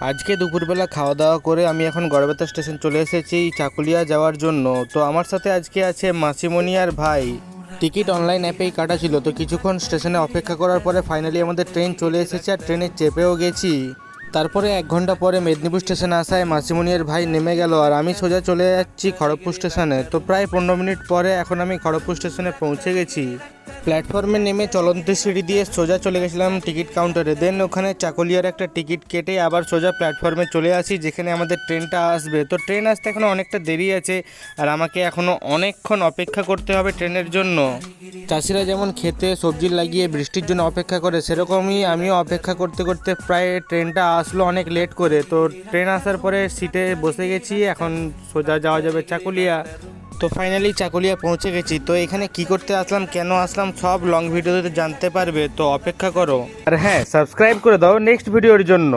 আজকে দুপুরবেলা খাওয়া দাওয়া করে আমি এখন গড়বেতা স্টেশন চলে এসেছি চাকুলিয়া যাওয়ার জন্য। তো আমার সাথে আজকে আছে মাসিমণি আর ভাই। টিকিট অনলাইন অ্যাপেই কাটা ছিল, তো কিছুক্ষণ স্টেশনে অপেক্ষা করার পরে ফাইনালি আমাদের ট্রেন চলে এসেছে আর ট্রেনে চেপেও গেছি। তারপরে এক ঘণ্টা পরে মেদিনীপুর স্টেশনে আসায় মাসিমণির ভাই নেমে গেল আর আমি সোজা চলে যাচ্ছি খড়গপুর স্টেশনে। তো প্রায় পনেরো মিনিট পরে এখন আমি খড়গপুর স্টেশনে পৌঁছে গেছি। প্ল্যাটফর্মে নেমে চলন্ত সিঁড়ি দিয়ে সোজা চলে গেছিলাম টিকিট কাউন্টারে। দেন ওখানে চাকলিয়ার একটা টিকিট কেটে আবার সোজা প্ল্যাটফর্মে চলে আসি, যেখানে আমাদের ট্রেনটা আসবে। তো ট্রেন আসতে এখনও অনেকটা দেরি আছে আর আমাকে এখনও অনেকক্ষণ অপেক্ষা করতে হবে ট্রেনের জন্য। চাষিরা যেমন খেতে সবজি লাগিয়ে বৃষ্টির জন্য অপেক্ষা করে, সেরকমই আমিও অপেক্ষা করতে করতে প্রায় ট্রেনটা আসলো অনেক লেট করে। তো ট্রেন আসার পরে সিটে বসে গেছি, এখন সোজা যাওয়া যাবে চাকুলিয়া। তো ফাইনালি চাকুলিয়া পৌঁছে গেছি। তো এখানে কি করতে আসলাম, কেন আসলাম, সব লং ভিডিওতে জানতে পারবে, তো অপেক্ষা করো। আর হ্যাঁ সাবস্ক্রাইব করে দাও নেক্সট ভিডিওর জন্য।